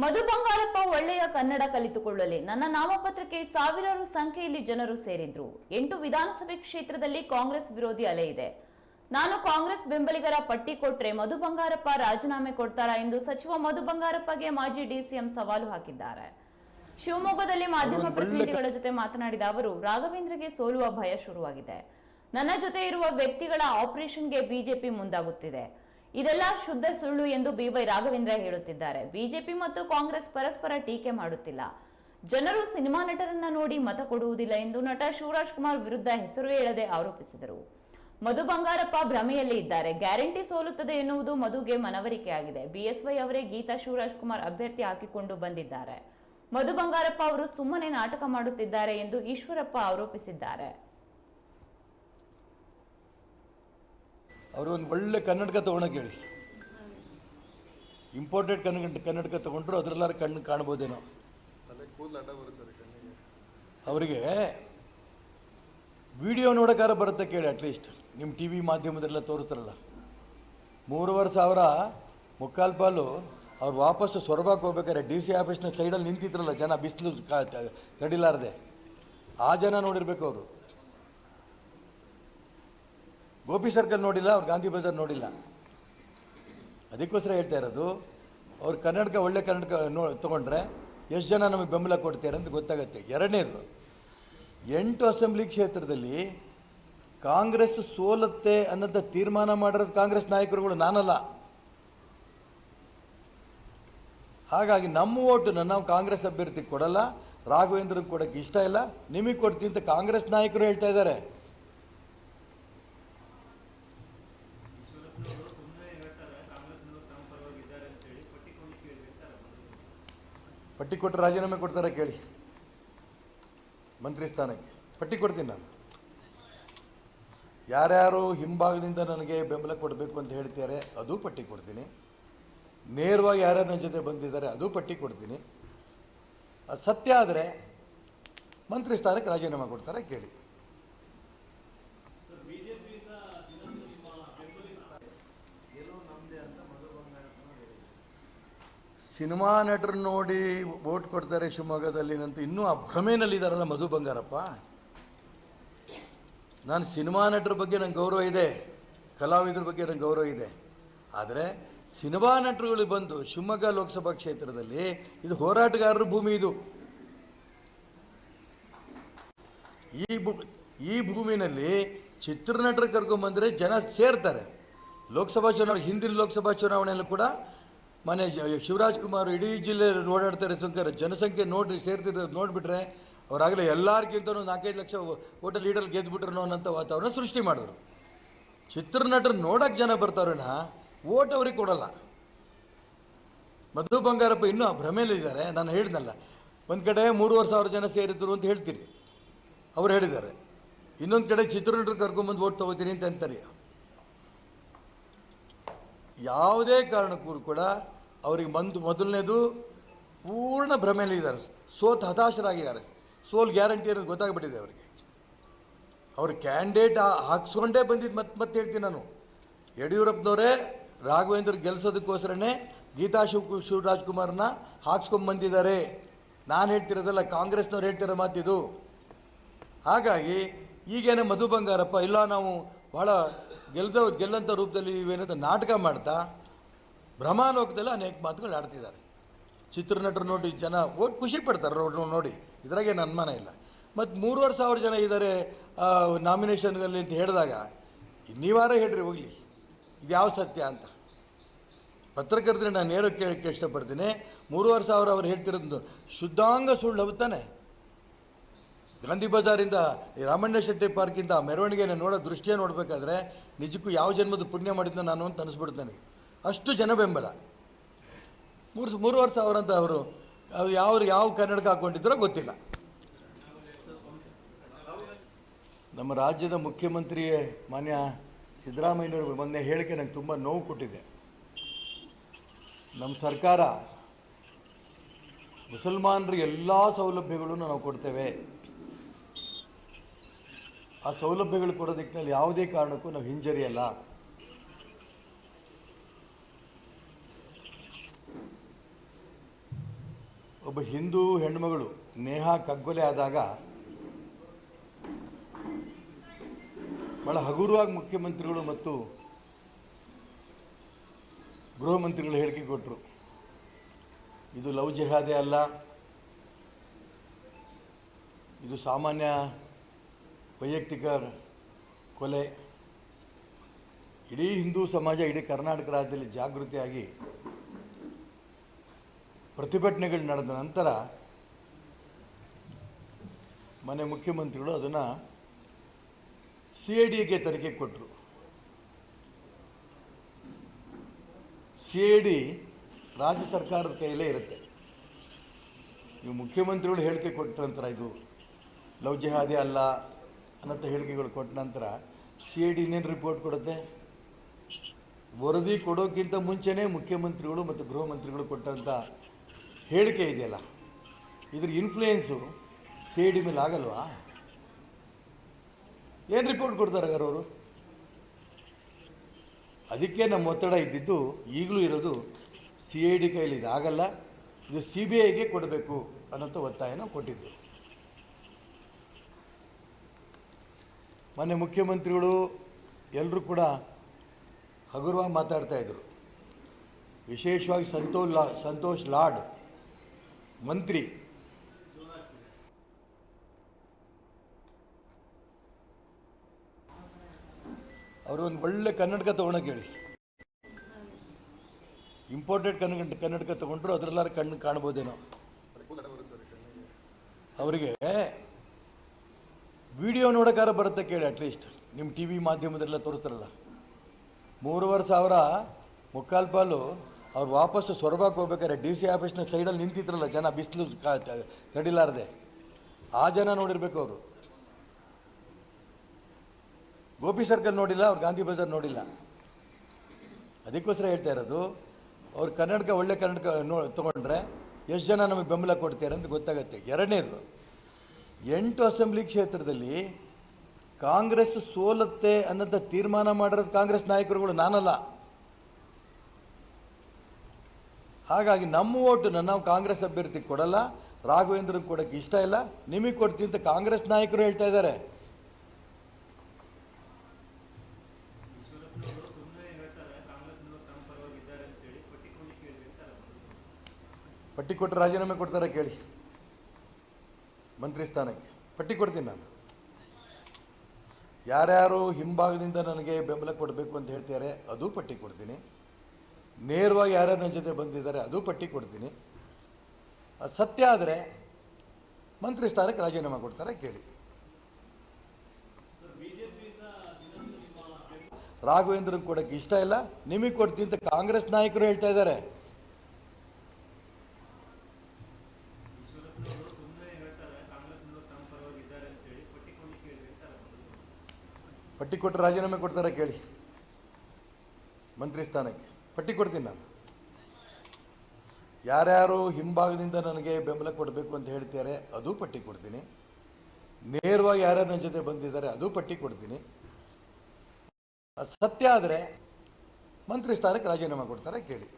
ಮಧು ಬಂಗಾರಪ್ಪ ಒಳ್ಳೆಯ ಕನ್ನಡ ಕಲಿತುಕೊಳ್ಳಲಿ. ನನ್ನ ನಾಮಪತ್ರಕ್ಕೆ ಸಾವಿರಾರು ಸಂಖ್ಯೆಯಲ್ಲಿ ಜನರು ಸೇರಿದ್ರು. ಎಂಟು ವಿಧಾನಸಭೆ ಕ್ಷೇತ್ರದಲ್ಲಿ ಕಾಂಗ್ರೆಸ್ ವಿರೋಧಿ ಅಲೆ ಇದೆ. ನಾನು ಕಾಂಗ್ರೆಸ್ ಬೆಂಬಲಿಗರ ಪಟ್ಟಿ ಕೊಟ್ರೆ ಮಧು ಬಂಗಾರಪ್ಪ ರಾಜೀನಾಮೆ ಕೊಡ್ತಾರಾ ಎಂದು ಸಚಿವ ಮಧು ಬಂಗಾರಪ್ಪಗೆ ಮಾಜಿ ಡಿಸಿಎಂ ಸವಾಲು ಹಾಕಿದ್ದಾರೆ. ಶಿವಮೊಗ್ಗದಲ್ಲಿ ಮಾಧ್ಯಮ ಪ್ರತಿನಿಧಿಗಳ ಜೊತೆ ಮಾತನಾಡಿದ ಅವರು ರಾಘವೇಂದ್ರಗೆ ಸೋಲುವ ಭಯ ಶುರುವಾಗಿದೆ. ನನ್ನ ಜೊತೆ ಇರುವ ವ್ಯಕ್ತಿಗಳ ಆಪರೇಷನ್ಗೆ ಬಿಜೆಪಿ ಮುಂದಾಗುತ್ತಿದೆ. ಇದೆಲ್ಲ ಶುದ್ಧ ಸುಳ್ಳು ಎಂದು ಬಿವೈ ರಾಘವೇಂದ್ರ ಹೇಳುತ್ತಿದ್ದಾರೆ. ಬಿಜೆಪಿ ಮತ್ತು ಕಾಂಗ್ರೆಸ್ ಪರಸ್ಪರ ಟೀಕೆ ಮಾಡುತ್ತಿಲ್ಲ. ಜನರು ಸಿನಿಮಾ ನಟರನ್ನ ನೋಡಿ ಮತ ಕೊಡುವುದಿಲ್ಲ ಎಂದು ನಟ ಶಿವರಾಜ್ ಕುಮಾರ್ ವಿರುದ್ಧ ಹೆಸರು ಹೇಳದೆ ಆರೋಪಿಸಿದರು. ಮಧು ಬಂಗಾರಪ್ಪ ಭ್ರಮೆಯಲ್ಲಿ ಇದ್ದಾರೆ. ಗ್ಯಾರಂಟಿ ಸೋಲುತ್ತದೆ ಎನ್ನುವುದು ಮಧುಗೆ ಮನವರಿಕೆಯಾಗಿದೆ. ಬಿಎಸ್ವೈ ಅವರೇ ಗೀತಾ ಶಿವರಾಜ್ ಕುಮಾರ್ ಅಭ್ಯರ್ಥಿ ಹಾಕಿಕೊಂಡು ಬಂದಿದ್ದಾರೆ. ಮಧು ಬಂಗಾರಪ್ಪ ಅವರು ಸುಮ್ಮನೆ ನಾಟಕ ಮಾಡುತ್ತಿದ್ದಾರೆ ಎಂದು ಈಶ್ವರಪ್ಪ ಆರೋಪಿಸಿದ್ದಾರೆ. ಅವರು ಒಂದು ಒಳ್ಳೆ ಕನ್ನಡಕ ತೊಗೊಳಕ್ಕೆ ಹೇಳಿ. ಇಂಪೋರ್ಟೆಡ್ ಕನ್ನಡ, ಕನ್ನಡಕ ತೊಗೊಂಡ್ರು ಅದರಲ್ಲಾರು ಕಣ್ಣು ಕಾಣ್ಬೋದೇನೋ. ಅವರಿಗೆ ವಿಡಿಯೋ ನೋಡೋಕ್ಕಾರ ಬರುತ್ತೆ ಕೇಳಿ ಅಟ್ಲೀಸ್ಟ್ ನಿಮ್ಮ ಟಿ ವಿ ಮಾಧ್ಯಮದಲ್ಲ ತೋರಿಸ್ತಾರಲ್ಲ. ಮೂರುವರೆ ಸಾವಿರ ಮುಕ್ಕಾಲು ಪಾಲು ಅವ್ರು ವಾಪಸ್ಸು ಸೊರಬಕ್ಕೆ ಹೋಗ್ಬೇಕಾದ್ರೆ ಡಿ ಸಿ ಆಫೀಸ್ನ ಸೈಡಲ್ಲಿ ನಿಂತಿದ್ರಲ್ಲ ಜನ ಬಿಸಿಲು ತಡಿಲಾರದೆ. ಆ ಜನ ನೋಡಿರ್ಬೇಕು ಅವರು. ಗೋಪಿ ಸರ್ಕಲ್ ನೋಡಿಲ್ಲ, ಅವ್ರು ಗಾಂಧಿ ಬಜಾರ್ ನೋಡಿಲ್ಲ. ಅದಕ್ಕೋಸ್ಕರ ಹೇಳ್ತಾ ಇರೋದು, ಅವ್ರು ಕನ್ನಡಕ, ಒಳ್ಳೆ ಕನ್ನಡಕ ನೋ, ತೊಗೊಂಡ್ರೆ ಎಷ್ಟು ಜನ ನಮಗೆ ಬೆಂಬಲ ಕೊಡ್ತಾರೆ ಅಂತ ಗೊತ್ತಾಗುತ್ತೆ. ಎರಡನೇದು, ಎಂಟು ಅಸೆಂಬ್ಲಿ ಕ್ಷೇತ್ರದಲ್ಲಿ ಕಾಂಗ್ರೆಸ್ ಸೋಲುತ್ತೆ ಅನ್ನೋಂಥ ತೀರ್ಮಾನ ಮಾಡಿರೋದು ಕಾಂಗ್ರೆಸ್ ನಾಯಕರುಗಳು ನಾನಲ್ಲ. ಹಾಗಾಗಿ ನಮ್ಮ ಓಟನ್ನು ನಾವು ಕಾಂಗ್ರೆಸ್ ಅಭ್ಯರ್ಥಿ ಕೊಡಲ್ಲ, ರಾಘವೇಂದ್ರನ್ ಕೊಡೋಕ್ಕೆ ಇಷ್ಟ ಇಲ್ಲ. ನಿಮಗೆ ಕೊಡ್ತೀವಿ ಅಂತ ಕಾಂಗ್ರೆಸ್ ನಾಯಕರು ಹೇಳ್ತಾ ಇದ್ದಾರೆ. ಪಟ್ಟಿ ಕೊಟ್ಟು ರಾಜೀನಾಮೆ ಕೊಡ್ತಾರೆ ಕೇಳಿ. ಮಂತ್ರಿ ಸ್ಥಾನಕ್ಕೆ. ಪಟ್ಟಿ ಕೊಡ್ತೀನಿ ನಾನು. ಯಾರ್ಯಾರು ಹಿಂಭಾಗದಿಂದ ನನಗೆ ಬೆಂಬಲ ಕೊಡಬೇಕು ಅಂತ ಹೇಳ್ತಾರೆ ಅದು ಪಟ್ಟಿ ಕೊಡ್ತೀನಿ. ನೇರವಾಗಿ ಯಾರ್ಯಾರು ನನ್ನ ಜೊತೆ ಬಂದಿದ್ದಾರೆ, ಅದು ಪಟ್ಟಿ ಕೊಡ್ತೀನಿ. ಅದು ಸತ್ಯ ಆದರೆ ಮಂತ್ರಿ ಸ್ಥಾನಕ್ಕೆ ರಾಜೀನಾಮೆ ಕೊಡ್ತಾರೆ ಕೇಳಿ. ಸಿನಿಮಾ ನಟರು ನೋಡಿ ವೋಟ್ ಕೊಡ್ತಾರೆ ಶಿವಮೊಗ್ಗದಲ್ಲಿ ಅಂತ ಇನ್ನೂ ಆ ಭ್ರಮೆಯಲ್ಲಿದ್ದಾರಲ್ಲ ಮಧು ಬಂಗಾರಪ್ಪ. ನಾನು ಸಿನಿಮಾ ನಟರ ಬಗ್ಗೆ ನಂಗೆ ಗೌರವ ಇದೆ, ಕಲಾವಿದರ ಬಗ್ಗೆ ನಂಗೆ ಗೌರವ ಇದೆ. ಆದರೆ ಸಿನಿಮಾ ನಟರುಗಳು ಬಂದು ಶಿವಮೊಗ್ಗ ಲೋಕಸಭಾ ಕ್ಷೇತ್ರದಲ್ಲಿ ಇದು ಹೋರಾಟಗಾರರ ಭೂಮಿ ಇದು. ಈ ಭೂ, ಈ ಭೂಮಿನಲ್ಲಿ ಚಿತ್ರನಟರು ಕರ್ಕೊಂಬಂದರೆ ಜನ ಸೇರ್ತಾರೆ. ಲೋಕಸಭಾ ಚುನಾವಣೆ ಹಿಂದಿನ ಲೋಕಸಭಾ ಚುನಾವಣೆಯಲ್ಲೂ ಕೂಡ ಮನೆ ಶಿವರಾಜ್ ಕುಮಾರ್ ಇಡೀ ಜಿಲ್ಲೆ ಓಡಾಡ್ತಾರೆ ತುಂಬ್ತಾರೆ ಜನಸಂಖ್ಯೆ ನೋಡಿ ಸೇರ್ತಿರೋದು ನೋಡಿಬಿಟ್ರೆ ಅವರಾಗಲೇ ಎಲ್ಲರಿಗಿಂತನೂ ನಾಲ್ಕೈದು ಲಕ್ಷ ಓಟ ಲೀಡರ್ ಗೆದ್ದುಬಿಟ್ರು ಅನ್ನೋಂಥ ವಾತಾವರಣ ಸೃಷ್ಟಿ ಮಾಡಿದ್ರು. ಚಿತ್ರನಟರು ನೋಡೋಕ್ಕೆ ಜನ ಬರ್ತಾರಣ್ಣ ಓಟ್ ಅವ್ರಿಗೆ ಕೊಡಲ್ಲ. ಮಧು ಬಂಗಾರಪ್ಪ ಇನ್ನೂ ಆ ಭ್ರಮೆಯಲ್ಲಿದ್ದಾರೆ ನಾನು ಹೇಳಿದ್ನಲ್ಲ ಒಂದು ಕಡೆ ಮೂರುವರೆ ಸಾವಿರ ಜನ ಸೇರಿದ್ರು ಅಂತ ಹೇಳ್ತೀರಿ. ಅವ್ರು ಹೇಳಿದ್ದಾರೆ. ಇನ್ನೊಂದು ಕಡೆ ಚಿತ್ರನಟರು ಕರ್ಕೊಂಬಂದು ಓಟ್ ತೊಗೋತೀನಿ ಅಂತ ಅಂತಾರೆ. ಯಾವುದೇ ಕಾರಣಕ್ಕೂ ಕೂಡ ಅವರಿಗೆ ಮಂದು ಮೊದಲನೇದು ಪೂರ್ಣ ಭ್ರಮೆಯಲ್ಲಿದ್ದಾರೆ ಸೋತ್ ಹತಾಶರಾಗಿದ್ದಾರೆ. ಸೋಲ್ ಗ್ಯಾರಂಟಿ ಅನ್ನೋದು ಗೊತ್ತಾಗ್ಬಿಟ್ಟಿದೆ ಅವರಿಗೆ. ಅವರು ಕ್ಯಾಂಡಿಡೇಟ್ ಹಾಕ್ಸ್ಕೊಂಡೇ ಬಂದಿದ್ದು ಮತ್ತೆ ಮತ್ತೆ ಹೇಳ್ತೀನಿ ನಾನು. ಯಡಿಯೂರಪ್ಪನವರೇ, ರಾಘವೇಂದ್ರ ಗೆಲ್ಲಿಸೋದಕ್ಕೋಸ್ಕರನೇ ಗೀತಾ ಶಿವ ಶಿವರಾಜ್ ಕುಮಾರ್ನ ಹಾಕ್ಸ್ಕೊಂಬಂದಿದ್ದಾರೆ ನಾನು ಹೇಳ್ತಿರೋದಲ್ಲ, ಕಾಂಗ್ರೆಸ್ನವ್ರು ಹೇಳ್ತಿರೋ ಮಾತಿದು. ಹಾಗಾಗಿ ಈಗೇನೆ ಮಧು ಬಂಗಾರಪ್ಪ, ಇಲ್ಲ ನಾವು ಭಾಳ ಗೆಲ್ದ ಗೆಲ್ಲಂಥ ರೂಪದಲ್ಲಿ ಇವೇನಂತ ನಾಟಕ ಮಾಡ್ತಾ ಭ್ರಮಾಲೋಕದಲ್ಲಿ ಅನೇಕ ಮಾತುಗಳು ಆಡ್ತಿದ್ದಾರೆ. ಚಿತ್ರನಟರು ನೋಡಿ ಜನ ಓಟ್ ಖುಷಿ ಪಡ್ತಾರೆ ನೋಡಿ. ಇದ್ರಾಗೇನು ಅನುಮಾನ ಇಲ್ಲ. ಮತ್ತು ಮೂರುವರೆ ಸಾವಿರ ಜನ ಇದ್ದಾರೆ ನಾಮಿನೇಷನ್ಗಳಲ್ಲಿ ಅಂತ ಹೇಳಿದಾಗ, ನೀವಾರ ಹೇಳ್ರಿ ಹೋಗಲಿ. ಇದು ಯಾವ ಸತ್ಯ ಅಂತ. ಪತ್ರಕರ್ತರೆ ನಾನು ನೇರ ಕೇಳೋಕ್ಕೆ ಇಷ್ಟಪಡ್ತೀನಿ. ಮೂರುವರೆ ಸಾವಿರ ಅವ್ರು ಹೇಳ್ತಿರೋದು ಶುದ್ಧಾಂಗ ಸುಳ್ಳು ಹೌದಾನೆ ಗಾಂಧಿ ಬಜಾರಿಂದ ಈ ರಾಮಣ್ಣ ಶೆಟ್ಟಿ ಪಾರ್ಕಿಂದ ಮೆರವಣಿಗೆಯನ್ನು ನೋಡೋ ದೃಷ್ಟಿಯ ನೋಡಬೇಕಾದ್ರೆ ನಿಜಕ್ಕೂ ಯಾವ ಜನ್ಮದ ಪುಣ್ಯ ಮಾಡಿದ್ನೋ ನಾನು ಅಂತ ಅನಿಸ್ಬಿಡ್ತೇನೆ. ಅಷ್ಟು ಜನ ಬೆಂಬಲ ಮೂರು ಮೂರುವರೆ ಸಾವಿರ ಅಂತ ಅವರು, ಅವ್ರು ಯಾವ ಯಾವ ಕನ್ನಡಕ ಹಾಕ್ಕೊಂಡಿದ್ರೋ ಗೊತ್ತಿಲ್ಲ. ನಮ್ಮ ರಾಜ್ಯದ ಮುಖ್ಯಮಂತ್ರಿ ಮಾನ್ಯ ಸಿದ್ದರಾಮಯ್ಯನವರು ಮೊನ್ನೆ ಹೇಳಿಕೆ ನಂಗೆ ತುಂಬ ನೋವು ಕೊಟ್ಟಿದೆ. ನಮ್ಮ ಸರ್ಕಾರ ಮುಸಲ್ಮಾನರಿಗೆ ಎಲ್ಲ ಸೌಲಭ್ಯಗಳನ್ನು ನಾವು ಕೊಡ್ತೇವೆ. ಆ ಸೌಲಭ್ಯಗಳು ಕೊಡೋದಕ್ಕೆ ಯಾವುದೇ ಕಾರಣಕ್ಕೂ ನಾವು ಹಿಂಜರಿಯಲ್ಲ. ಒಬ್ಬ ಹಿಂದೂ ಹೆಣ್ಮಗಳು ನೇಹ ಕಗ್ಗೊಲೆ ಆದಾಗ ಭಾಳ ಹಗುರವಾಗಿ ಮುಖ್ಯಮಂತ್ರಿಗಳು ಮತ್ತು ಗೃಹ ಮಂತ್ರಿಗಳು ಹೇಳಿಕೆ ಕೊಟ್ಟರು ಇದು ಲವ್ ಜೆಹಾದೆ ಅಲ್ಲ. ಇದು ಸಾಮಾನ್ಯ ವೈಯಕ್ತಿಕ ಕೊಲೆ. ಇಡೀ ಹಿಂದೂ ಸಮಾಜ, ಇಡೀ ಕರ್ನಾಟಕ ರಾಜ್ಯದಲ್ಲಿ ಜಾಗೃತಿಯಾಗಿ ಪ್ರತಿಭಟನೆಗಳು ನಡೆದ ನಂತರ ಮನೆ ಮುಖ್ಯಮಂತ್ರಿಗಳು ಅದನ್ನು ಸಿ ಐ ಡಿಗೆ ತನಿಖೆ ಕೊಟ್ಟರು ಸಿ ಐ ಡಿ ರಾಜ್ಯ ಸರ್ಕಾರದ ಕೈಯಲ್ಲೇ ಇರುತ್ತೆ. ನೀವು ಮುಖ್ಯಮಂತ್ರಿಗಳು ಹೇಳಿಕೆ ಕೊಟ್ಟ ನಂತರ ಇದು ಲವ್ ಜಿಹಾದಿ ಅಲ್ಲ ಅನ್ನೋಂಥ ಹೇಳಿಕೆಗಳು ಕೊಟ್ಟ ನಂತರ ಸಿ ಐ ಡಿ ಇನ್ನೇನು ರಿಪೋರ್ಟ್ ಕೊಡುತ್ತೆ? ವರದಿ ಕೊಡೋಕ್ಕಿಂತ ಮುಂಚೆನೇ ಮುಖ್ಯಮಂತ್ರಿಗಳು ಮತ್ತು ಗೃಹ ಮಂತ್ರಿಗಳು ಕೊಟ್ಟಂಥ ಹೇಳಿಕೆ ಇದೆಯಲ್ಲ? ಇದ್ರ ಇನ್ಫ್ಲೂಯೆನ್ಸು ಸಿ ಐ ಡಿ ಮೇಲೆ ಆಗಲ್ವಾ? ಏನು ರಿಪೋರ್ಟ್ ಕೊಡ್ತಾರೆ ಅವರು? ಅದಕ್ಕೆ ನಮ್ಮ ಒತ್ತಡ ಇದ್ದಿದ್ದು ಈಗಲೂ ಇರೋದು ಸಿ ಐ ಡಿ ಕೈಲಿ ಇದು ಆಗಲ್ಲ, ಇದು ಸಿ ಬಿ ಐಗೆ ಕೊಡಬೇಕು ಅನ್ನೋಂಥ ಒತ್ತಾಯನ ಕೊಟ್ಟಿದ್ದು. ಮೊನ್ನೆ ಮುಖ್ಯಮಂತ್ರಿಗಳು ಎಲ್ಲರೂ ಕೂಡ ಹಗುರವಾಗಿ ಮಾತಾಡ್ತಾ ಇದ್ರು. ವಿಶೇಷವಾಗಿ ಸಂತೋಷ್ ಲಾ, ಸಂತೋಷ್ ಲಾಡ್, ಮಂತ್ರಿ. ಅವರು ಒಂದು ಒಳ್ಳೆ ಕನ್ನಡಕ ತೊಗೊಳಕ್ಕೆ ಹೇಳಿ. ಇಂಪಾರ್ಟೆಂಟ್ ಕನ್ನಡ, ಕನ್ನಡಕ ತೊಗೊಂಡ್ರು ಅದರಲ್ಲಾರು ಕಣ್ಣು ಕಾಣ್ಬೋದೇನೋ. ಅವರಿಗೆ ವಿಡಿಯೋ ನೋಡೋಕಾರ ಬರುತ್ತೆ ಕೇಳಿ ಅಟ್ಲೀಸ್ಟ್ ನಿಮ್ಮ ಟಿ ವಿ ಮಾಧ್ಯಮದಲ್ಲೆಲ್ಲ ತೋರಿಸ್ತಾರಲ್ಲ. ಮೂರುವರೆ ಸಾವಿರ ಮುಕ್ಕಾಲು ಪಾಲು ಅವ್ರು ವಾಪಸ್ಸು ಸೊರಬಕ್ಕೆ ಹೋಗ್ಬೇಕಾದ್ರೆ ಡಿ ಸಿ ಆಫೀಸ್ನ ಸೈಡಲ್ಲಿ ನಿಂತಿದ್ರಲ್ಲ ಜನ ಬಿಸಿಲು ತಡಿಲಾರದೆ. ಆ ಜನ ನೋಡಿರ್ಬೇಕು ಅವರು. ಗೋಪಿ ಸರ್ಕಲ್ ನೋಡಿಲ್ಲ, ಅವ್ರು ಗಾಂಧಿ ಬಜಾರ್ ನೋಡಿಲ್ಲ. ಅದಕ್ಕೋಸ್ಕರ ಹೇಳ್ತಾ ಇರೋದು, ಅವ್ರು ಕನ್ನಡಕ ಒಳ್ಳೆ ಕನ್ನಡಕ ನೋ, ತೊಗೊಂಡ್ರೆ ಎಷ್ಟು ಜನ ನಮಗೆ ಬೆಂಬಲ ಕೊಡ್ತಾರೆ ಅಂತ ಗೊತ್ತಾಗುತ್ತೆ. ಎರಡನೇದು ಎಂಟು ಅಸೆಂಬ್ಲಿ ಕ್ಷೇತ್ರದಲ್ಲಿ ಕಾಂಗ್ರೆಸ್ ಸೋಲುತ್ತೆ ಅನ್ನೋಂಥ ತೀರ್ಮಾನ ಮಾಡಿರೋದು ಕಾಂಗ್ರೆಸ್ ನಾಯಕರುಗಳು, ನಾನಲ್ಲ. ಹಾಗಾಗಿ ನಮ್ಮ ಓಟನ್ನು ನಾವು ಕಾಂಗ್ರೆಸ್ ಅಭ್ಯರ್ಥಿ ಕೊಡಲ್ಲ, ರಾಘವೇಂದ್ರನ್ ಕೊಡೋಕ್ಕೆ ಇಷ್ಟ ಇಲ್ಲ. ನಿಮಗೆ ಕೊಡ್ತೀವಿ ಅಂತ ಕಾಂಗ್ರೆಸ್ ನಾಯಕರು ಹೇಳ್ತಾ ಇದ್ದಾರೆ. ಪಟ್ಟಿ ಕೊಟ್ಟು ರಾಜೀನಾಮೆ ಕೊಡ್ತಾರೆ ಕೇಳಿ. ಮಂತ್ರಿ ಸ್ಥಾನಕ್ಕೆ. ಪಟ್ಟಿ ಕೊಡ್ತೀನಿ ನಾನು. ಯಾರ್ಯಾರು ಹಿಂಭಾಗದಿಂದ ನನಗೆ ಬೆಂಬಲ ಕೊಡಬೇಕು ಅಂತ ಹೇಳ್ತಾರೆ ಅದು ಪಟ್ಟಿ ಕೊಡ್ತೀನಿ. ನೇರವಾಗಿ ಯಾರ್ಯಾರು ನನ್ನ ಜೊತೆ ಬಂದಿದ್ದಾರೆ, ಅದು ಪಟ್ಟಿ ಕೊಡ್ತೀನಿ. ಅದು ಸತ್ಯ ಆದರೆ ಮಂತ್ರಿ ಸ್ಥಾನಕ್ಕೆ ರಾಜೀನಾಮೆ ಕೊಡ್ತಾರೆ ಕೇಳಿ. ರಾಘವೇಂದ್ರನ್ ಕೊಡೋಕ್ಕೆ ಇಷ್ಟ ಇಲ್ಲ. ನಿಮಗೆ ಕೊಡ್ತೀನಿ ಅಂತ ಕಾಂಗ್ರೆಸ್ ನಾಯಕರು ಹೇಳ್ತಾ ಇದ್ದಾರೆ. ಪಟ್ಟಿ ಕೊಟ್ಟು ರಾಜೀನಾಮೆ ಕೊಡ್ತಾರೆ ಕೇಳಿ. ಮಂತ್ರಿ ಸ್ಥಾನಕ್ಕೆ. ಪಟ್ಟಿ ಕೊಡ್ತೀನಿ ನಾನು. ಯಾರ್ಯಾರು ಹಿಂಭಾಗದಿಂದ ನನಗೆ ಬೆಂಬಲ ಕೊಡಬೇಕು ಅಂತ ಹೇಳ್ತಾರೆ ಅದು ಪಟ್ಟಿ ಕೊಡ್ತೀನಿ. ನೇರವಾಗಿ ಯಾರ್ಯಾರು ನನ್ನ ಜೊತೆ ಬಂದಿದ್ದಾರೆ, ಅದು ಪಟ್ಟಿ ಕೊಡ್ತೀನಿ. ಸತ್ಯ ಆದರೆ ಮಂತ್ರಿ ಸ್ಥಾನಕ್ಕೆ ರಾಜೀನಾಮೆ ಕೊಡ್ತಾರೆ ಕೇಳಿ.